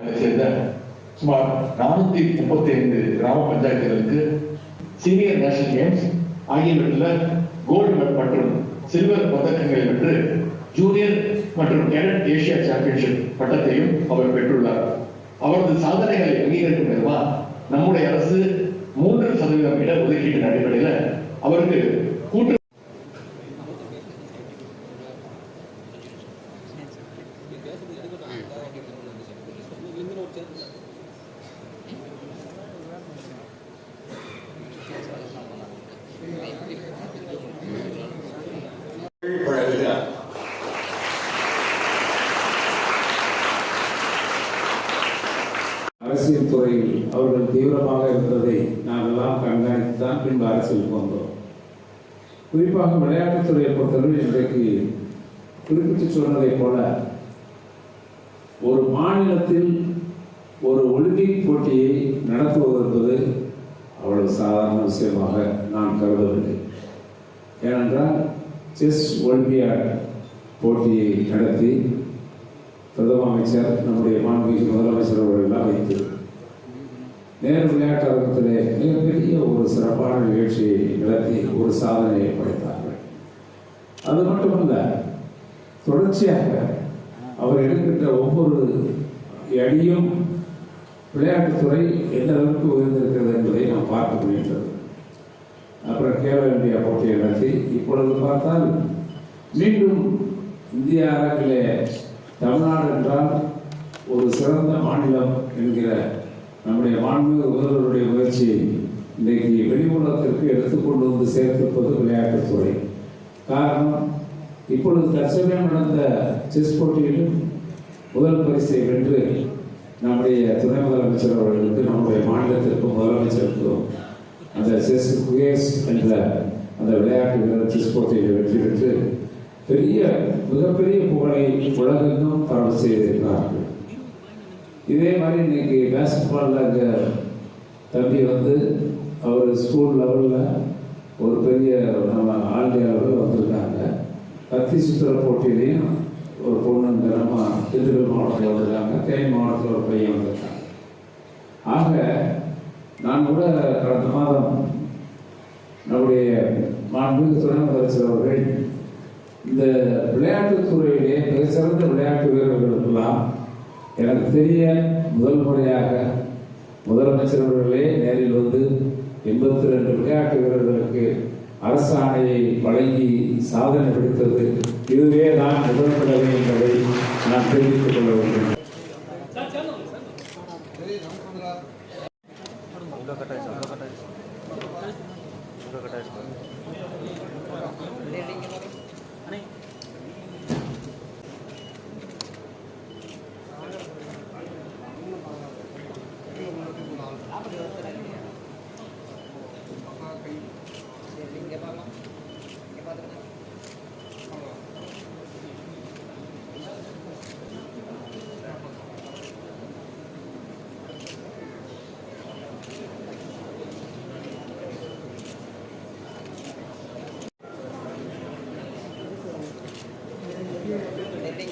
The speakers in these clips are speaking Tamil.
சேர்ந்த சுமார் நானூத்தி முப்பத்தி ஐந்து கிராம பஞ்சாயத்துகளுக்கு சீனியர் நேஷனல் கேம்ஸ் ஆகியவற்றில் கோல்டு மற்றும் சில்வர் பதக்கங்களை வென்று ஜூனியர் மற்றும் கேடட் ஏசியா சாம்பியன்ஷிப் பட்டத்தையும் அவர் பெற்றுள்ளார். அவரது சாதனைகளை அங்கீகரிக்கும் விதமா நம்முடைய அரசு மூன்று சதவீதம் இட ஒதுக்கீட்டின் அடிப்படையில் அவருக்கு கூட்டு அரசியல் துறையில் அவர்கள் தீவிரமாக இருந்ததை நாங்கெல்லாம் கண்காணித்து தான் பின்பு அரசியலுக்கு வந்தோம். குறிப்பாக விளையாட்டுத்துறையை பொறுத்தவரை இன்றைக்கு குறிப்பிட்டு சொன்னதை போல ஒரு மாநிலத்தில் ஒலிம்பிக் போட்டியை நடத்துவது என்பது அவ்வளவு சாதாரண விஷயமாக நான் கருதவில்லை. ஏனென்றால் செஸ் ஒலிம்பியாட் போட்டியை நடத்தி பிரதம அமைச்சர் நம்முடைய மாண்புமிகு முதலமைச்சர் அவர்களெல்லாம் வைத்து நேர் விளையாட்டு அரங்கத்திலே மிகப்பெரிய ஒரு சிறப்பான நிகழ்ச்சியை நடத்தி ஒரு சாதனையை படைத்தார்கள். அது மட்டுமல்ல தொடர்ச்சியாக அவர் எடுக்கின்ற ஒவ்வொரு அடியும் விளையாட்டுத்துறை எந்த அளவுக்கு உயர்ந்திருக்கிறது என்பதை நாம் பார்க்க முடிகின்றது. அப்புறம் கேலோ இந்தியா போட்டியை நடத்தி இப்பொழுது பார்த்தால் மீண்டும் இந்திய அரங்கிலே தமிழ்நாடு என்றால் ஒரு சிறந்த மாநிலம் என்கிற நம்முடைய மாண்புமிகு முதல்வருடைய முயற்சியை இன்றைக்கு வெளியுலகத்திற்கு எடுத்துக்கொண்டு வந்து சேர்த்திருப்பது விளையாட்டுத்துறை. காரணம் இப்பொழுது தற்சமயம் நடந்த செஸ் போட்டியிலும் முதல் பரிசை வென்று நம்முடைய துணை முதலமைச்சர் அவர்களுக்கு நம்முடைய மாநிலத்திற்கும் முதலமைச்சருக்கும் அந்த செஸ் குகேஸ் என்ற அந்த விளையாட்டு வீரர் செஸ் போட்டியில் வெற்றி பெற்று பெரிய மிகப்பெரிய புகழை உலகெங்கும் பரவ செய்திருக்கிறார்கள். இதே மாதிரி இன்னைக்கு பேஸ்கெட்பாலில் அங்கே தம்பி வந்து அவர் ஸ்கூல் லெவலில் ஒரு பெரிய நம்ம ஆல் இந்தியா லெவலில் வந்திருக்காங்க. கத்தி சுத்திர போட்டியிலையும் ஒரு பொண்ணு இந்த நம்ம திண்டுக்கல் மாவட்டத்தில் வந்திருக்காங்க தேனி மாவட்டத்தில் ஒரு பையன் வந்திருக்காங்க ஆக நான் கூட கடந்த மாதம் நம்முடைய மாண்புமிகு துணை முதலமைச்சர் அவர்கள் இந்த விளையாட்டுத் துறையிலே மிகச்சிறந்த விளையாட்டு வீரர்களுக்கெல்லாம் எனக்கு தெரிய முதல் முறையாக முதலமைச்சர் அவர்களே நேரில் வந்து எண்பத்தி ரெண்டு விளையாட்டு வீரர்களுக்கு அரசாணையை வழங்கி சாதனை பிடித்தது இதுவே தான் நிபுணப்படவே என்பதை நான் தெரிவித்துக் கொள்ள வேண்டும் Thank you.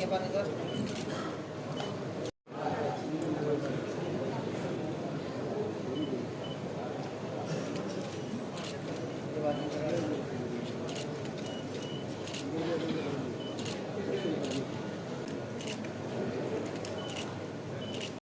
ये पानी का